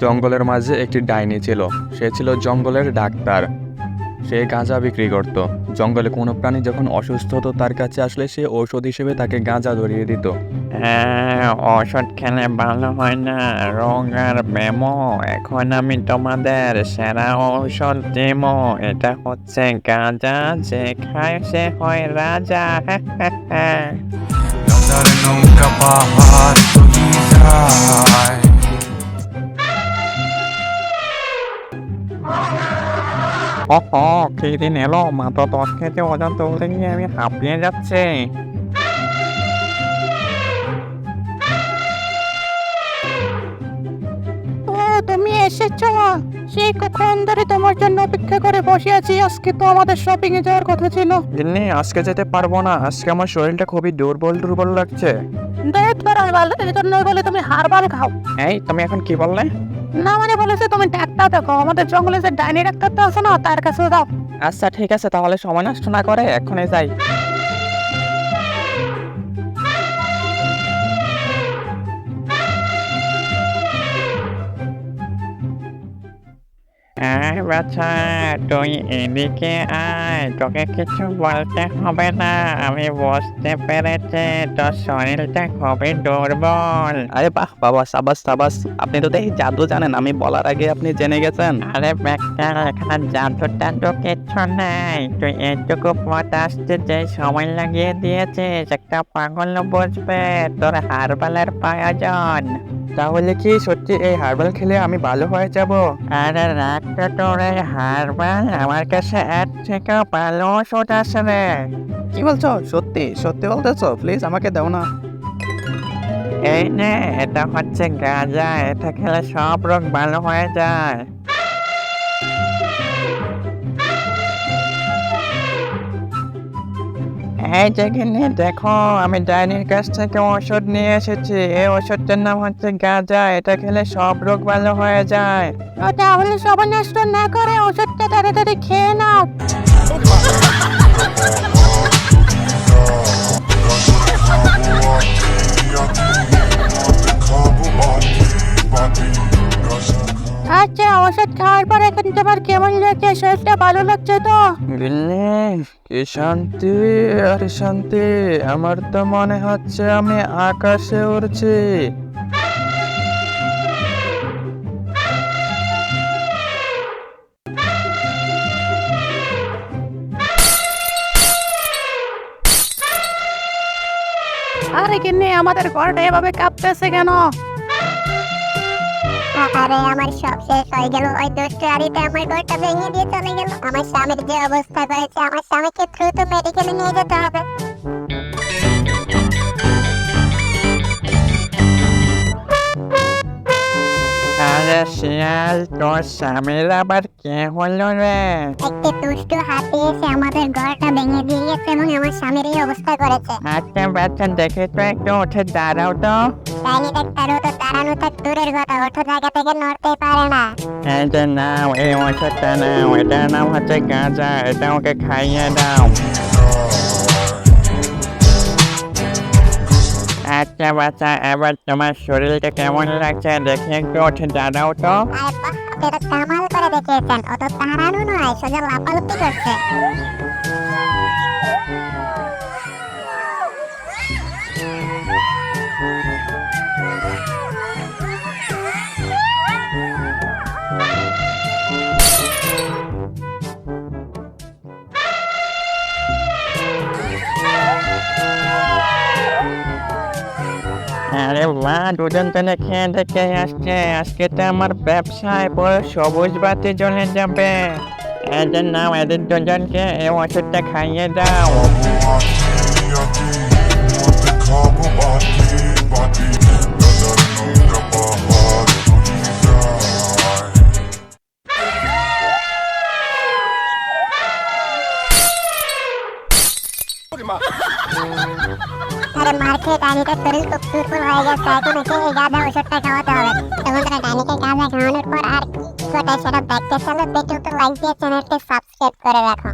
জঙ্গলের মাঝে একটি ডাইনি ছিল। সে ছিল জঙ্গলের ডাক্তার। সে গাঁজা বিক্রি করত। জঙ্গলে কোনো প্রাণী যখন অসুস্থ হতো তার কাছে আসলে সে ঔষধ হিসেবে তাকে গাঁজা ধরিয়ে দিত। হ্যাঁ ওষুধ খেলে ভালো হয় না। রোগ আর মেমো। এখন আমি তোমাদের সেরা ঔষধ দেব। এটা হচ্ছে গাঁজা যে খায় সে হয় রাজা। time. 어 허, 그대네로 마더도 스케줄 오전도 생기에 합리해졌 지. তুমি এসেছ? সেই কখন ধরে তোমার জন্য অপেক্ষা করে বসে আছি। আজকে তো আমাদের শপিং এ যাওয়ার কথা ছিল। গিন্নি আজকে যেতে পারব না। আজকে আমার শরীরটা খুবই দুর্বল দুর্বল লাগছে। দেখ হারবাল এর জন্য বলে তুমি হারবাল খাও। এই তুমি এখন কি বললে? না মানে বলেছে তুমি ডাক্তার দেখো। আমাদের জঙ্গলে যে ডাইনি ডাক্তারটা আছে না তার কাছে যাও। আচ্ছা ঠিক আছে তাহলে সময় নষ্ট না করে এখনই যাই। আয় বাচ্চা তুই এদিকে আয়। তোকে কিছু বলতে হবে না আমি বুঝতে পেরেছি তোর শরীরটা খুবই দুর্বল। আরে বাহ বাবা সাবাস সাবাস। আপনি তো দেখি জাদু জানেন আমি বলার আগে আপনি জেনে গেছেন। আরে ব্যাকটার এখানে জাদু টাদু কিচ্ছু নাই। তুই এইটুকু পথ আসতে যে সময় লাগিয়ে দিয়েছিস একটা পাগল বুঝবে তোর হারবালের প্রয়োজন। তাহলে কি সত্যি এই হার্বাল খেলে আমি ভালো হয়ে যাব? আর রাগটা তোর এই হারবাল আমার কাছে এক থেকে ভালো ওষুধ আছে রে। কি বলছো? সত্যি সত্যি বলতেছো? প্লিজ আমাকে দাও না। এই নে এটা হচ্ছে গাঁজা এটা খেলে সব রোগ ভালো হয়ে যায়। এই যেখানে দেখো আমি ডাইনির কাছ থেকে ওষুধ নিয়ে এসেছি। এই ওষুধটার নাম হচ্ছে গাঁজা এটা খেলে সব রোগ ভালো হয়ে যায়। ও তাহলে সবাই নষ্ট না করে ওষুধটা তাড়াতাড়ি খেয়ে নাও। আচ্ছা ওষুধ খাওয়ার পর এখন তোমার কেমন লাগছে? শরীরটা ভালো লাগছে তো? গিন্নি কি শান্তি আর শান্তি। আমার তো মনে হচ্ছে আমি আকাশে উড়ছি। আরে কিনে আমাদের ঘরটা এভাবে কাঁপতেছে কেন? আরে আমার সব শেষ হয়ে গেল। ওই দুষ্ট আড়িতে আমার ঘরটা ভেঙে দিয়ে চলে গেল। আমার স্বামীর যে অবস্থা করেছে আমার স্বামীকে দ্রুত মেডিকেলে নিয়ে যেতে হবে। আরে শিয়াল তোর স্বামীর আবার কে হলো রে? একটি দুষ্ট হাতি এসে আমাদের ঘরটা ভেঙে দিয়ে গেছে এবং আমার স্বামীর এই অবস্থা করেছে। আচ্ছা বাচ্চা দেখে তো একটু উঠে দাঁড়াও তো। ডাইনি ডাক্তারও তো দাঁড়ানো থাক দূরের কথা ওঠো জায়গা থেকে নড়তে পারে না। যে নাও এই ওষুধটা নাও এটার নাম হচ্ছে গাঁজা এটা ওকে খাইয়ে দাও। আচ্ছা বাচ্চা এবার তোমার শরীরটা কেমন লাগছে দেখে একটু উঠে দাঁড়াও তো। তো কামাল করে দেখিয়েছেন অত দাঁড়ানো নয় সোজা লাপালাপি করছে। আরে বাহ দুজন তো খেয়ে দেখে আসছে। আজকে তো আমার ব্যবসায় পুরো সবুজ বাতি জ্বলে যাবে। এই যে নাও এদের দুজনকে এই ওষুধটা খাইয়ে দাও। আরে মার খেয়ে ডাইনিটার শরীর খুব দুর্বল হয়ে গেছে এখন একে এই গাঁদা ওষুধটা খাওয়াতে হবে? তখন তারা ডাইনিকে গাঁদা খাওয়ানোর পর আর কি? সেটা দেখতে চলো দেখে তো লাইক দিয়ে চ্যানেলটি সাবস্ক্রাইব করে রাখো।